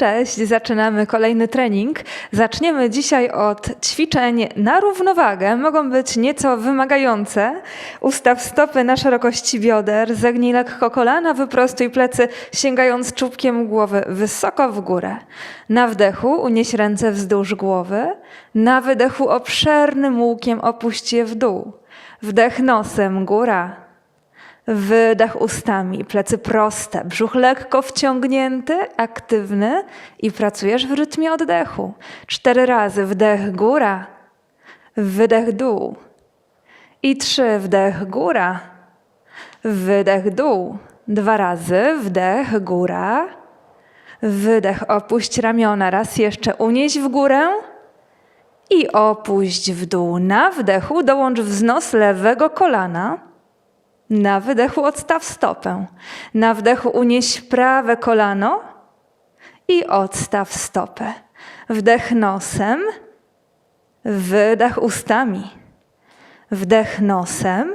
Cześć, zaczynamy kolejny trening. Zaczniemy dzisiaj od ćwiczeń na równowagę. Mogą być nieco wymagające. Ustaw stopy na szerokości bioder, zegnij lekko kolana, wyprostuj plecy, sięgając czubkiem głowy wysoko w górę. Na wdechu unieś ręce wzdłuż głowy, na wydechu obszernym łukiem opuść je w dół. Wdech nosem, góra. Wydech ustami, plecy proste, brzuch lekko wciągnięty, aktywny i pracujesz w rytmie oddechu. Cztery razy wdech góra, wydech dół. I trzy wdech góra, wydech dół. Dwa razy wdech góra, wydech opuść ramiona. Raz jeszcze unieś w górę i opuść w dół. Na wdechu dołącz wznos lewego kolana. Na wydechu odstaw stopę. Na wdechu unieś prawe kolano i odstaw stopę. Wdech nosem, wydech ustami. Wdech nosem,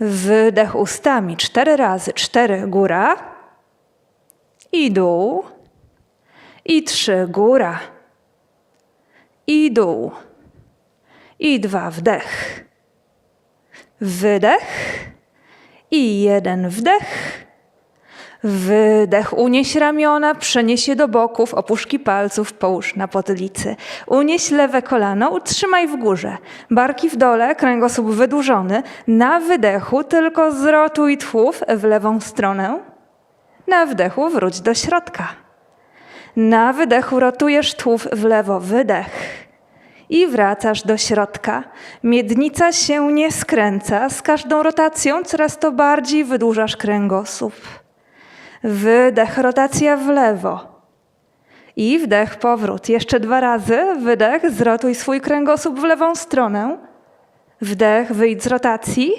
wydech ustami. Cztery razy. Cztery góra i dół. I trzy góra i dół. I dwa wdech. Wydech i jeden wdech. Wydech, unieś ramiona, przenieś je do boków, opuszki palców, połóż na potylicy. Unieś lewe kolano, utrzymaj w górze. Barki w dole, kręgosłup wydłużony. Na wydechu tylko zrotuj tłów w lewą stronę. Na wdechu wróć do środka. Na wydechu rotujesz tłów w lewo, wydech i wracasz do środka. Miednica się nie skręca, z każdą rotacją coraz to bardziej wydłużasz kręgosłup. Wydech, rotacja w lewo. I wdech, powrót. Jeszcze dwa razy. Wydech, zrotuj swój kręgosłup w lewą stronę. Wdech, wyjdź z rotacji.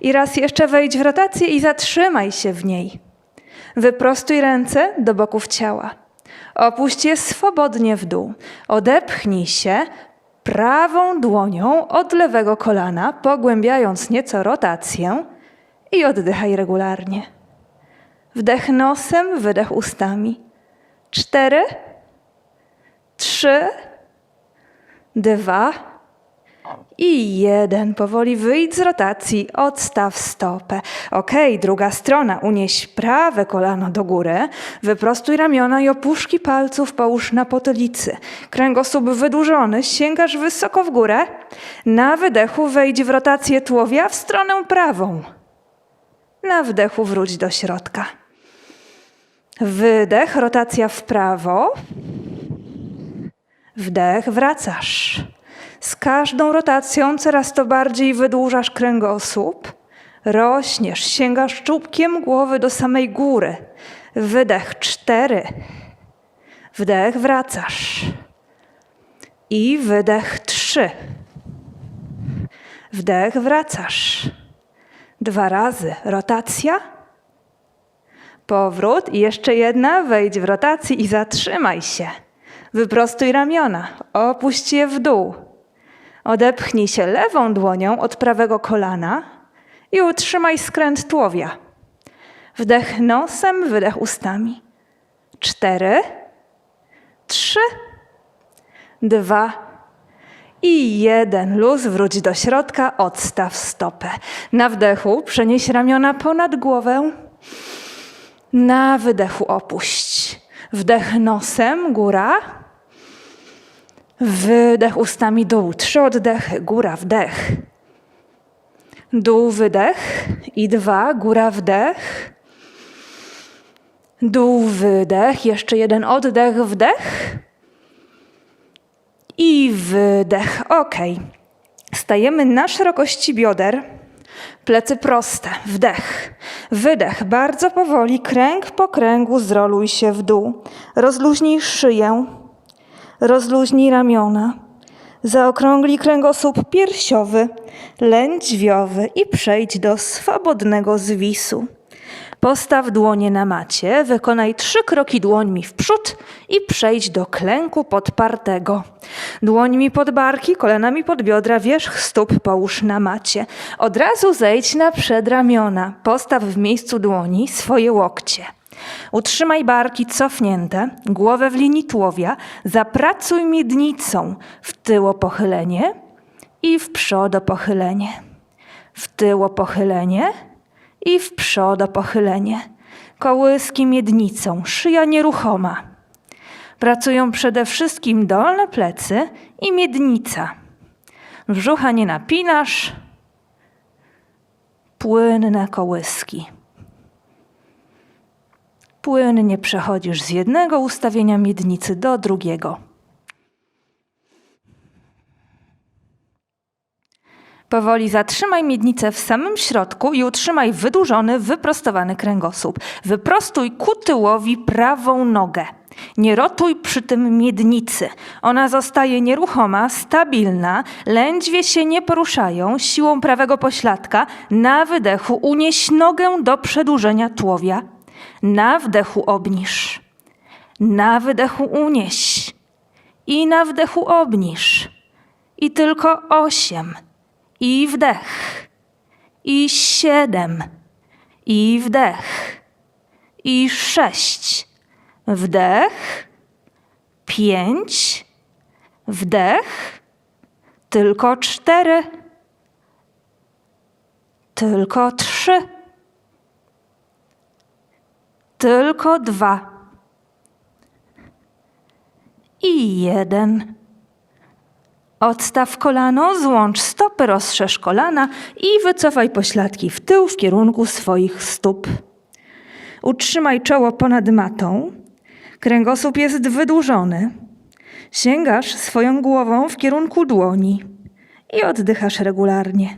I raz jeszcze wejdź w rotację i zatrzymaj się w niej. Wyprostuj ręce do boków ciała. Opuść je swobodnie w dół. Odepchnij się prawą dłonią od lewego kolana, pogłębiając nieco rotację i oddychaj regularnie. Wdech nosem, wydech ustami. Cztery, trzy, dwa i jeden. Powoli wyjdź z rotacji, odstaw stopę. Ok, druga strona. Unieś prawe kolano do góry, wyprostuj ramiona i opuszki palców połóż na potylicy. Kręgosłup wydłużony, sięgasz wysoko w górę. Na wydechu wejdź w rotację tułowia w stronę prawą. Na wdechu wróć do środka. Wydech, rotacja w prawo. Wdech, wracasz. Z każdą rotacją coraz to bardziej wydłużasz kręgosłup. Rośniesz, sięgasz czubkiem głowy do samej góry. Wydech cztery. Wdech, wracasz. I wydech trzy. Wdech, wracasz. Dwa razy rotacja. Powrót i jeszcze jedna, wejdź w rotację i zatrzymaj się. Wyprostuj ramiona, opuść je w dół. Odepchnij się lewą dłonią od prawego kolana i utrzymaj skręt tułowia. Wdech nosem, wydech ustami. Cztery, trzy, dwa i jeden. Luz, wróć do środka, odstaw stopę. Na wdechu przenieś ramiona ponad głowę. Na wydechu opuść. Wdech nosem, góra. Wydech ustami dół. Trzy oddechy. Góra, wdech. Dół, wydech. I dwa. Góra, wdech. Dół, wydech. Jeszcze jeden oddech, wdech. I wydech. Ok. Stajemy na szerokości bioder. Plecy proste. Wdech. Wydech. Bardzo powoli. Kręg po kręgu zroluj się w dół. Rozluźnij szyję. Rozluźnij ramiona. Zaokrąglij kręgosłup piersiowy, lędźwiowy i przejdź do swobodnego zwisu. Postaw dłonie na macie, wykonaj trzy kroki dłońmi w przód i przejdź do klęku podpartego. Dłońmi pod barki, kolanami pod biodra, wierzch stóp połóż na macie. Od razu zejdź na przedramiona. Postaw w miejscu dłoni swoje łokcie. Utrzymaj barki cofnięte, głowę w linii tułowia, zapracuj miednicą w tyło pochylenie i w przodo pochylenie. W tyło pochylenie i w przodo pochylenie. Kołyski miednicą, szyja nieruchoma. Pracują przede wszystkim dolne plecy i miednica. Brzucha nie napinasz. Płynne kołyski. Płynnie przechodzisz z jednego ustawienia miednicy do drugiego. Powoli zatrzymaj miednicę w samym środku i utrzymaj wydłużony, wyprostowany kręgosłup. Wyprostuj ku tyłowi prawą nogę. Nie rotuj przy tym miednicy. Ona zostaje nieruchoma, stabilna, lędźwie się nie poruszają siłą prawego pośladka. Na wydechu unieś nogę do przedłużenia tułowia. Na wdechu obniż. Na wydechu unieś. I na wdechu obniż. I tylko osiem. I wdech. I siedem. I wdech. I sześć. Wdech. Pięć. Wdech. Tylko cztery. Tylko trzy. Tylko dwa. I jeden. Odstaw kolano, złącz stopy, rozszerz kolana i wycofaj pośladki w tył w kierunku swoich stóp. Utrzymaj czoło ponad matą. Kręgosłup jest wydłużony. Sięgasz swoją głową w kierunku dłoni i oddychasz regularnie.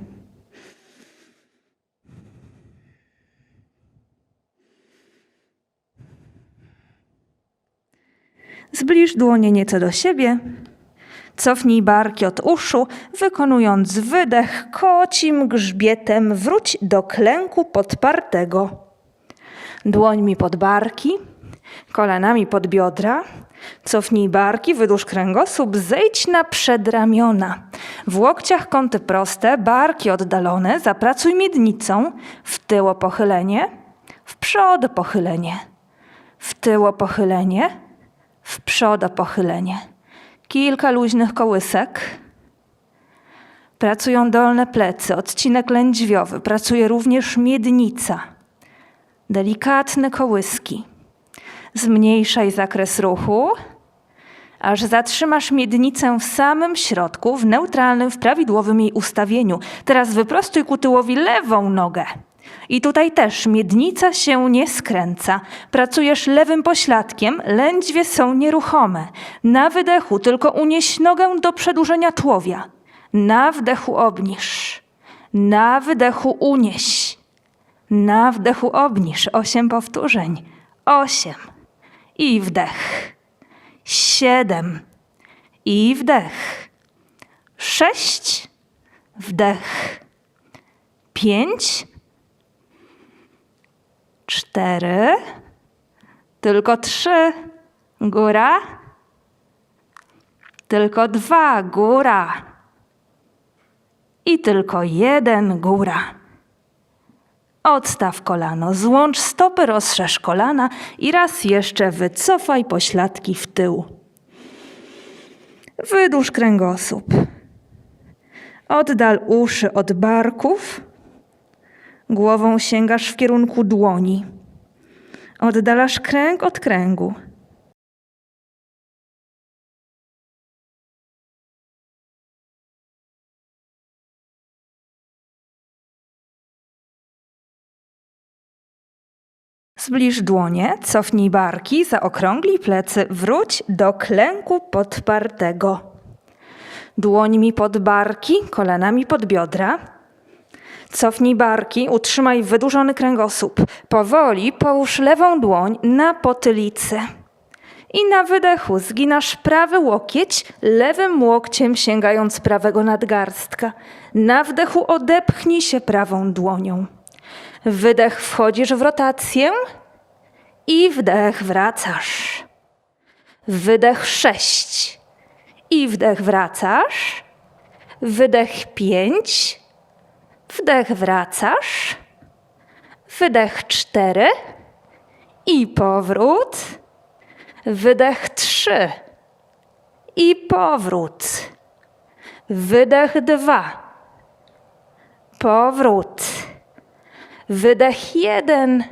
Zbliż dłonie nieco do siebie. Cofnij barki od uszu, wykonując wydech kocim grzbietem wróć do klęku podpartego. Dłońmi pod barki, kolanami pod biodra. Cofnij barki, wydłuż kręgosłup, zejdź na przedramiona. W łokciach kąty proste, barki oddalone, zapracuj miednicą, w tyło pochylenie, w przodo pochylenie, w tyło pochylenie, w przodo pochylenie. Kilka luźnych kołysek. Pracują dolne plecy, odcinek lędźwiowy, pracuje również miednica. Delikatne kołyski. Zmniejszaj zakres ruchu, aż zatrzymasz miednicę w samym środku, w neutralnym, w prawidłowym jej ustawieniu. Teraz wyprostuj ku tyłowi lewą nogę. I tutaj też miednica się nie skręca. Pracujesz lewym pośladkiem, lędźwie są nieruchome. Na wydechu tylko unieś nogę do przedłużenia tułowia. Na wdechu obniż. Na wydechu unieś. Na wdechu obniż. Osiem powtórzeń. Osiem. I wdech. Siedem. I wdech. Sześć. Wdech. Pięć cztery, tylko trzy, góra, tylko dwa, góra i tylko jeden, góra. Odstaw kolano, złącz stopy, rozszerz kolana i raz jeszcze wycofaj pośladki w tył. Wydłuż kręgosłup. Oddal uszy od barków. Głową sięgasz w kierunku dłoni. Oddalasz kręg od kręgu. Zbliż dłonie, cofnij barki, zaokrąglij plecy, wróć do klęku podpartego. Dłońmi pod barki, kolanami pod biodra, Cofnij barki, utrzymaj wydłużony kręgosłup. Powoli połóż lewą dłoń na potylicy. I na wydechu zginasz prawy łokieć, lewym łokciem sięgając prawego nadgarstka. Na wdechu odepchnij się prawą dłonią. Wydech wchodzisz w rotację i wdech wracasz. Wydech sześć i wdech wracasz. Wydech pięć Wdech wracasz. Wydech cztery. i powrót. Wydech trzy i powrót. Wydech dwa. Powrót. Wydech jeden.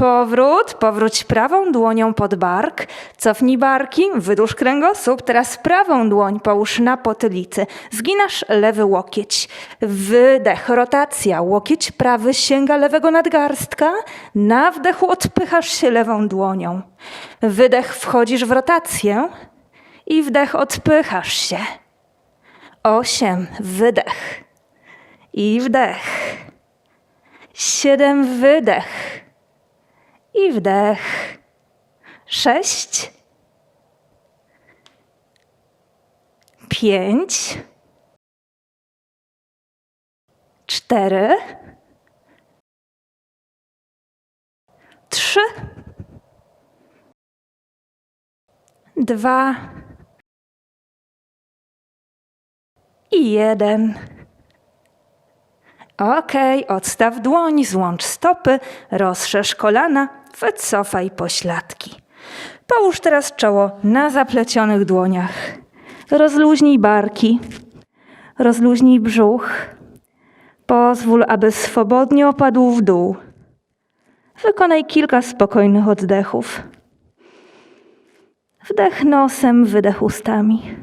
Powrót, powróć prawą dłonią pod bark, cofnij barki, wydłuż kręgosłup, teraz prawą dłoń połóż na potylicy, zginasz lewy łokieć, wydech, rotacja, łokieć prawy sięga lewego nadgarstka, na wdechu odpychasz się lewą dłonią, wydech wchodzisz w rotację i wdech odpychasz się. Osiem, wydech i wdech, siedem, wydech i wdech. Sześć. Pięć. Cztery. Trzy. Dwa. I jeden. Okej, odstaw dłoń, złącz stopy, rozszerz kolana, wycofaj pośladki. Połóż teraz czoło na zaplecionych dłoniach. Rozluźnij barki, rozluźnij brzuch. Pozwól, aby swobodnie opadł w dół. Wykonaj kilka spokojnych oddechów. Wdech nosem, wydech ustami.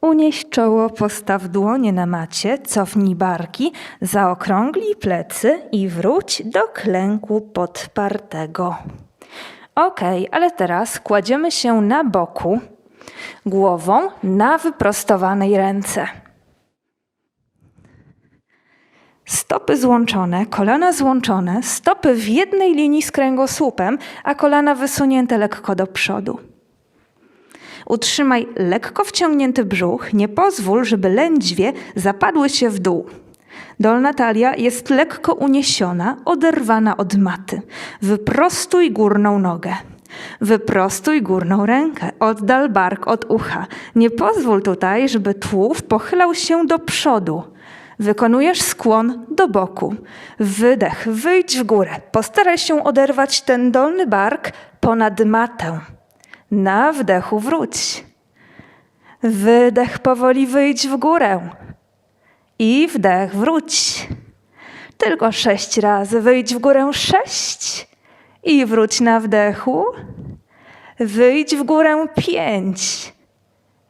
Unieś czoło, postaw dłonie na macie, cofnij barki, zaokrąglij plecy i wróć do klęku podpartego. Ok, ale teraz kładziemy się na boku, głową na wyprostowanej ręce. Stopy złączone, kolana złączone, stopy w jednej linii z kręgosłupem, a kolana wysunięte lekko do przodu. Utrzymaj lekko wciągnięty brzuch, nie pozwól, żeby lędźwie zapadły się w dół. Dolna talia jest lekko uniesiona, oderwana od maty. Wyprostuj górną nogę. Wyprostuj górną rękę. Oddal bark od ucha. Nie pozwól tutaj, żeby tułów pochylał się do przodu. Wykonujesz skłon do boku. Wydech, wyjdź w górę. Postaraj się oderwać ten dolny bark ponad matę. Na wdechu wróć. Wydech powoli wyjdź w górę. I wdech wróć. Tylko sześć razy wyjdź w górę sześć. I wróć na wdechu. Wyjdź w górę pięć.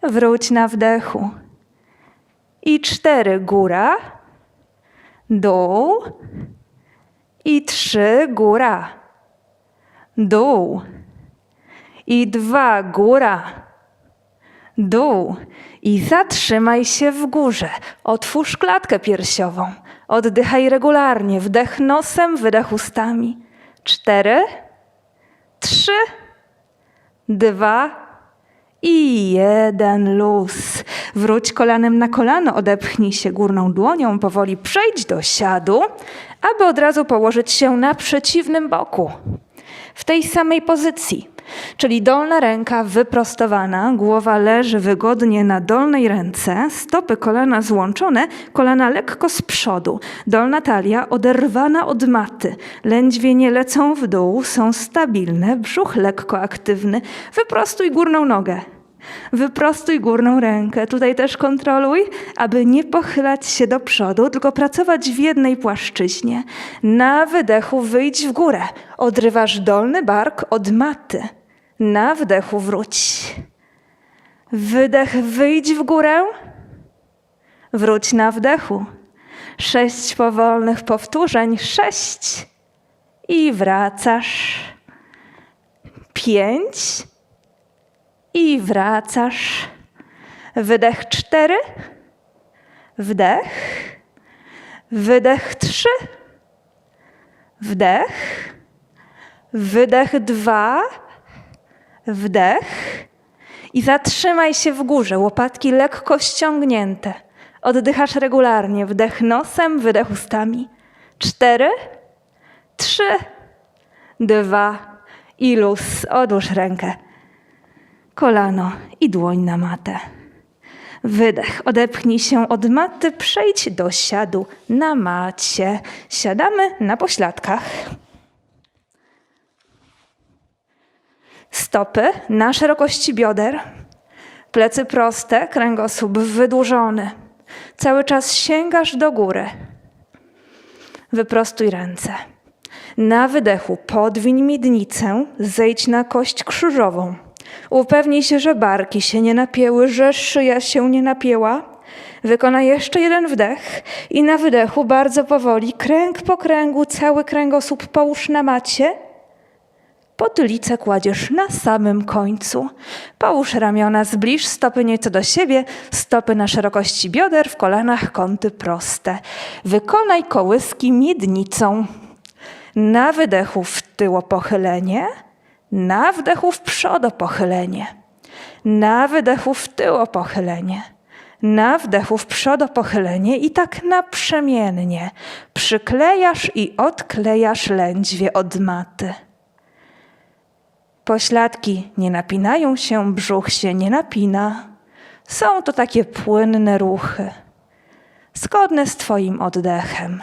Wróć na wdechu. I cztery góra. Dół. I trzy góra. Dół i dwa góra, dół i zatrzymaj się w górze. Otwórz klatkę piersiową. Oddychaj regularnie, wdech nosem, wydech ustami. Cztery, trzy, dwa i jeden luz. Wróć kolanem na kolano, odepchnij się górną dłonią, powoli przejdź do siadu, aby od razu położyć się na przeciwnym boku. W tej samej pozycji. Czyli dolna ręka wyprostowana, głowa leży wygodnie na dolnej ręce, stopy kolana złączone, kolana lekko z przodu, dolna talia oderwana od maty, lędźwie nie lecą w dół, są stabilne, brzuch lekko aktywny. Wyprostuj górną nogę. Wyprostuj górną rękę. Tutaj też kontroluj, aby nie pochylać się do przodu, tylko pracować w jednej płaszczyźnie. Na wydechu wyjdź w górę. Odrywasz dolny bark od maty. Na wdechu wróć. Wydech, wyjdź w górę. Wróć na wdechu. Sześć powolnych powtórzeń. Sześć. I wracasz. Pięć. I wracasz. Wydech cztery. Wdech. Wydech trzy. Wdech. Wydech dwa. Wdech. I zatrzymaj się w górze, łopatki lekko ściągnięte. Oddychasz regularnie. Wdech nosem, wydech ustami. Cztery, trzy, dwa i luz. Odłóż rękę. Kolano i dłoń na matę. Wydech. Odepchnij się od maty, przejdź do siadu na macie. Siadamy na pośladkach. Stopy na szerokości bioder. Plecy proste, kręgosłup wydłużony. Cały czas sięgasz do góry. Wyprostuj ręce. Na wydechu podwiń miednicę, zejdź na kość krzyżową. Upewnij się, że barki się nie napięły, że szyja się nie napięła. Wykonaj jeszcze jeden wdech i na wydechu bardzo powoli, kręg po kręgu, cały kręgosłup połóż na macie. Potylicę kładziesz na samym końcu. Połóż ramiona, zbliż stopy nieco do siebie, stopy na szerokości bioder, w kolanach kąty proste. Wykonaj kołyski miednicą. Na wydechu w tyło pochylenie, na wdechu w przodo pochylenie, na wydechu w tyło pochylenie, na wdechu w przodo pochylenie i tak naprzemiennie. Przyklejasz i odklejasz lędźwie od maty. Pośladki nie napinają się, brzuch się nie napina. Są to takie płynne ruchy, zgodne z Twoim oddechem.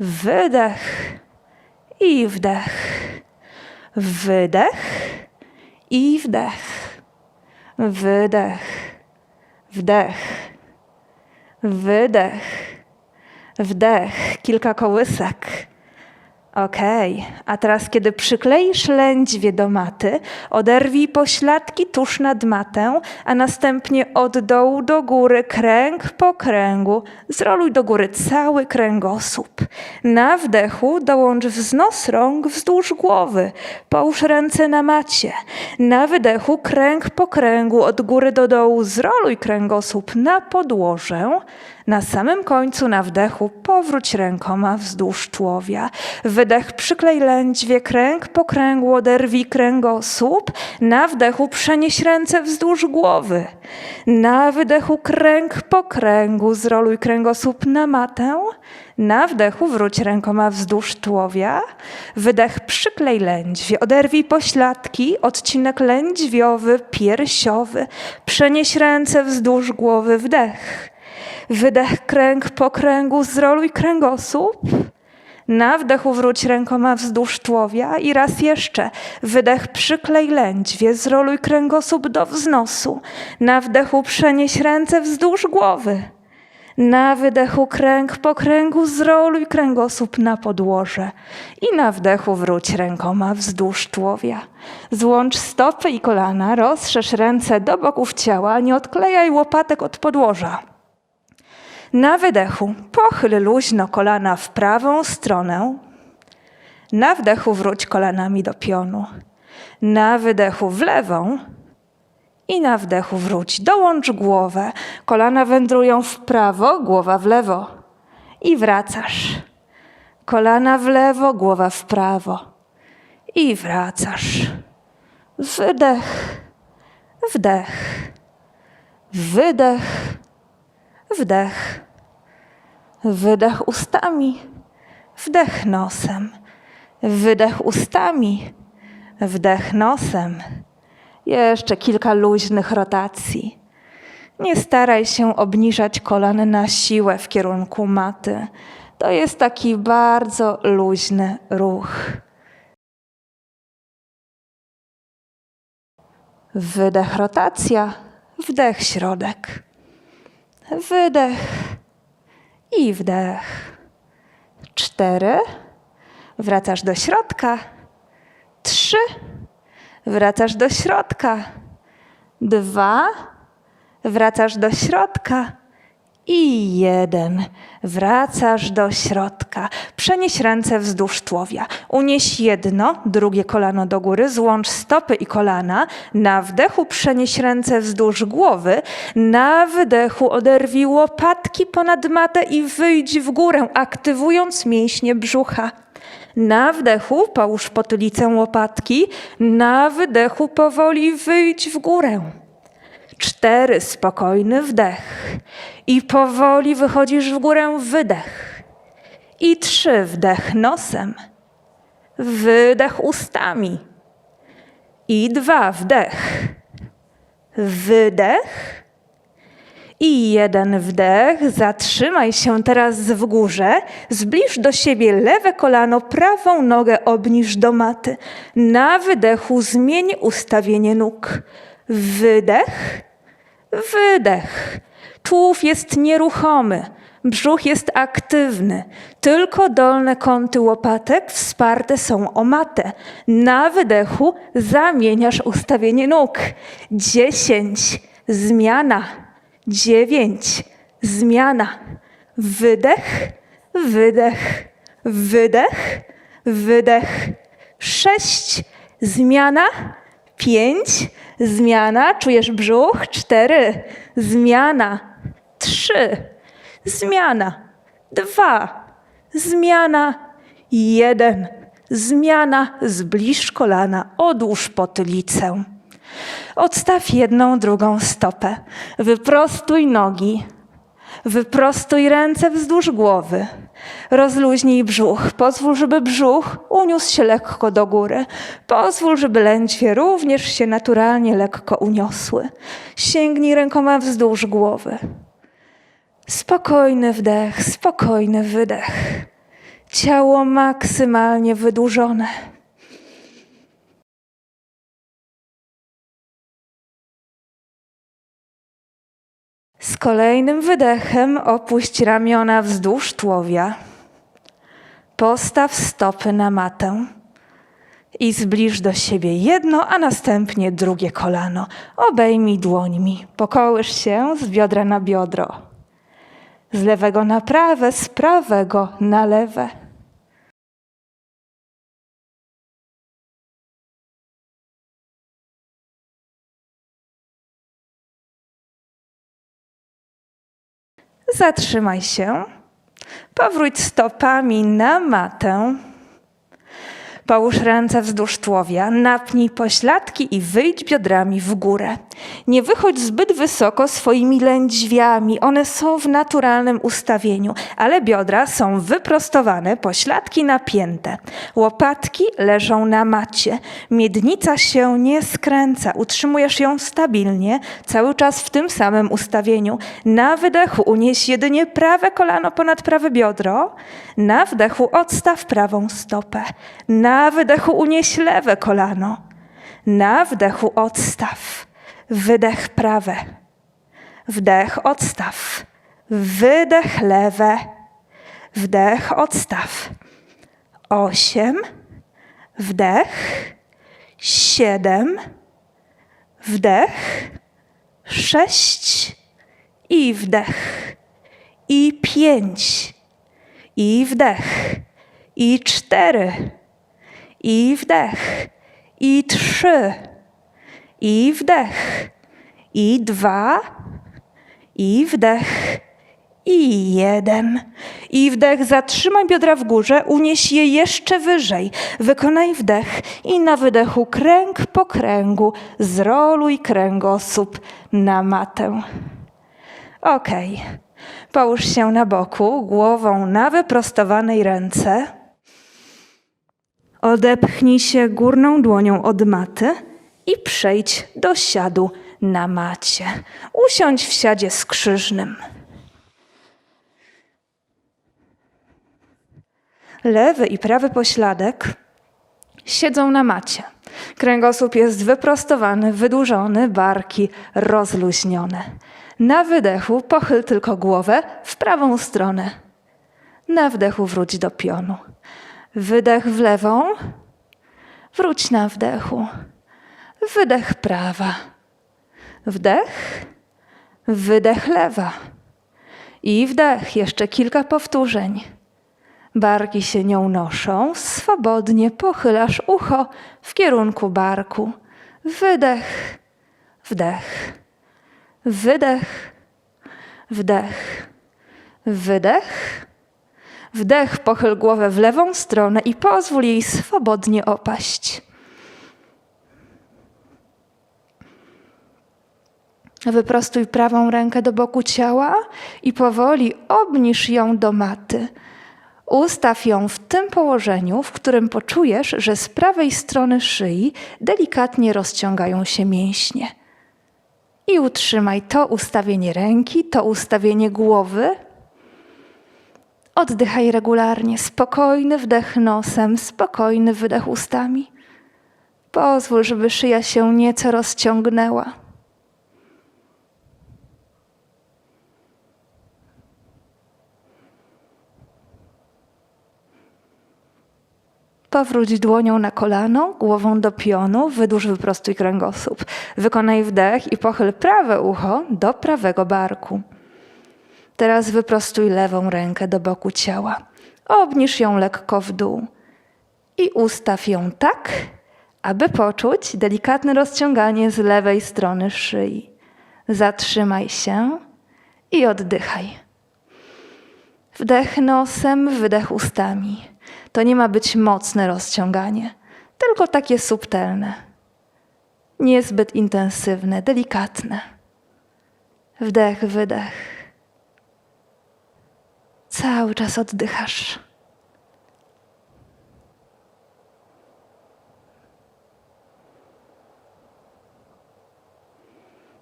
Wydech i wdech. Wydech i wdech. Wydech, wdech, wydech, wdech. Kilka kołysek. Okej, a teraz kiedy przykleisz lędźwie do maty, oderwij pośladki tuż nad matę, a następnie od dołu do góry, kręg po kręgu. Zroluj do góry cały kręgosłup. Na wdechu dołącz wznos rąk wzdłuż głowy. Połóż ręce na macie. Na wydechu kręg po kręgu, od góry do dołu zroluj kręgosłup na podłożę. Na samym końcu na wdechu powróć rękoma wzdłuż tułowia. Wydech przyklej lędźwie, kręg po kręgu oderwij kręgosłup. Na wdechu przenieś ręce wzdłuż głowy. Na wydechu kręg po kręgu zroluj kręgosłup na matę. Na wdechu wróć rękoma wzdłuż tułowia. Wydech przyklej lędźwie, oderwij pośladki, odcinek lędźwiowy, piersiowy. Przenieś ręce wzdłuż głowy, wdech. Wydech kręg po kręgu, zroluj kręgosłup. Na wdechu wróć rękoma wzdłuż tułowia i raz jeszcze. Wydech przyklej lędźwie, zroluj kręgosłup do wznosu. Na wdechu przenieś ręce wzdłuż głowy. Na wydechu kręg po kręgu zroluj kręgosłup na podłoże i na wdechu wróć rękoma wzdłuż tułowia. Złącz stopy i kolana, rozszerz ręce do boków ciała, nie odklejaj łopatek od podłoża. Na wydechu pochyl luźno kolana w prawą stronę. Na wdechu wróć kolanami do pionu. Na wydechu w lewą i na wdechu wróć. Dołącz głowę. Kolana wędrują w prawo, głowa w lewo. I wracasz. Kolana w lewo, głowa w prawo. I wracasz. Wydech, wdech, wydech, wdech. Wydech ustami, wdech nosem. Wydech ustami, wdech nosem. Jeszcze kilka luźnych rotacji. Nie staraj się obniżać kolan na siłę w kierunku maty. To jest taki bardzo luźny ruch. Wydech rotacja, wdech środek. Wydech i wdech. Cztery. Wracasz do środka. Trzy. Wracasz do środka. Dwa. Wracasz do środka. I jeden. Wracasz do środka. Przenieś ręce wzdłuż tułowia. Unieś jedno, drugie kolano do góry. Złącz stopy i kolana. Na wdechu przenieś ręce wzdłuż głowy. Na wydechu oderwij łopatki ponad matę i wyjdź w górę, aktywując mięśnie brzucha. Na wdechu połóż potylicę łopatki. Na wydechu powoli wyjdź w górę. Cztery, spokojny wdech. I powoli wychodzisz w górę, wydech. I trzy, wdech nosem. Wydech ustami. I dwa, wdech. Wydech. I jeden wdech. Zatrzymaj się teraz w górze. Zbliż do siebie lewe kolano, prawą nogę obniż do maty. Na wydechu zmień ustawienie nóg. Wydech. Wydech. Tułów jest nieruchomy. Brzuch jest aktywny. Tylko dolne kąty łopatek wsparte są o matę. Na wydechu zamieniasz ustawienie nóg. Dziesięć. Zmiana. Dziewięć. Zmiana. Wydech. Wydech. Wydech. Wydech. Sześć. Zmiana. Pięć. Zmiana. Czujesz brzuch. Cztery. Zmiana. Trzy. Zmiana. Dwa. Zmiana. Jeden. Zmiana. Zbliż kolana. Odłóż potylicę. Odstaw jedną, drugą stopę. Wyprostuj nogi. Wyprostuj ręce wzdłuż głowy. Rozluźnij brzuch. Pozwól, żeby brzuch uniósł się lekko do góry. Pozwól, żeby lędźwie również się naturalnie lekko uniosły. Sięgnij rękoma wzdłuż głowy. Spokojny wdech, spokojny wydech. Ciało maksymalnie wydłużone. Z kolejnym wydechem opuść ramiona wzdłuż tułowia. Postaw stopy na matę i zbliż do siebie jedno, a następnie drugie kolano. Obejmij dłońmi. Pokołysz się z biodra na biodro. Z lewego na prawe, z prawego na lewe. Zatrzymaj się. Powróć stopami na matę. Połóż ręce wzdłuż tułowia, napnij pośladki i wyjdź biodrami w górę. Nie wychodź zbyt wysoko swoimi lędźwiami, one są w naturalnym ustawieniu, ale biodra są wyprostowane, pośladki napięte. Łopatki leżą na macie, miednica się nie skręca, utrzymujesz ją stabilnie, cały czas w tym samym ustawieniu. Na wydechu unieś jedynie prawe kolano ponad prawe biodro, na wdechu odstaw prawą stopę. Na wydechu unieś lewe kolano. Na wdechu odstaw. Wydech prawe. Wdech odstaw. Wydech lewe. Wdech odstaw. Osiem. Wdech. Siedem. Wdech. Sześć. I wdech. I pięć. I wdech. I cztery. I wdech. I trzy. I wdech. I dwa. I wdech. I jeden. I wdech. Zatrzymaj biodra w górze, unieś je jeszcze wyżej. Wykonaj wdech i na wydechu kręg po kręgu zroluj kręgosłup na matę. Okej. Połóż się na boku, głową na wyprostowanej ręce. Odepchnij się górną dłonią od maty i przejdź do siadu na macie. Usiądź w siadzie skrzyżnym. Lewy i prawy pośladek siedzą na macie. Kręgosłup jest wyprostowany, wydłużony, barki rozluźnione. Na wydechu pochyl tylko głowę w prawą stronę. Na wdechu wróć do pionu. Wydech w lewą, wróć na wdechu. Wydech prawa. Wdech, wydech lewa. I wdech, jeszcze kilka powtórzeń. Barki się nie unoszą, swobodnie pochylasz ucho w kierunku barku. Wydech, wdech, wydech, wdech, wydech. Wdech, pochyl głowę w lewą stronę i pozwól jej swobodnie opaść. Wyprostuj prawą rękę do boku ciała i powoli obniż ją do maty. Ustaw ją w tym położeniu, w którym poczujesz, że z prawej strony szyi delikatnie rozciągają się mięśnie. I utrzymaj to ustawienie ręki, to ustawienie głowy. Oddychaj regularnie, spokojny wdech nosem, spokojny wydech ustami. Pozwól, żeby szyja się nieco rozciągnęła. Powróć dłonią na kolano, głową do pionu, wydłuż, wyprostuj kręgosłup. Wykonaj wdech i pochyl prawe ucho do prawego barku. Teraz wyprostuj lewą rękę do boku ciała. Obniż ją lekko w dół i ustaw ją tak, aby poczuć delikatne rozciąganie z lewej strony szyi. Zatrzymaj się i oddychaj. Wdech nosem, wydech ustami. To nie ma być mocne rozciąganie, tylko takie subtelne. Niezbyt intensywne, delikatne. Wdech, wydech. Cały czas oddychasz.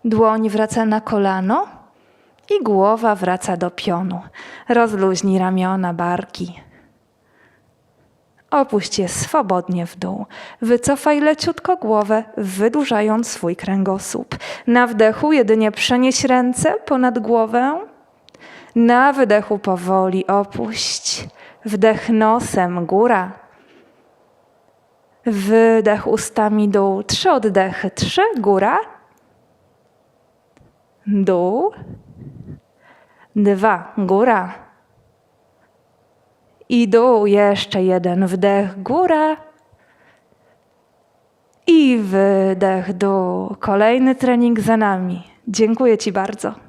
Dłoń wraca na kolano i głowa wraca do pionu. Rozluźnij ramiona, barki. Opuść je swobodnie w dół. Wycofaj leciutko głowę, wydłużając swój kręgosłup. Na wdechu jedynie przenieś ręce ponad głowę. Na wydechu powoli opuść. Wdech nosem, góra. Wydech ustami dół. Trzy oddechy. Trzy, góra. Dół. Dwa, góra. I dół, jeszcze jeden wdech, góra. I wydech, dół. Kolejny trening za nami. Dziękuję Ci bardzo.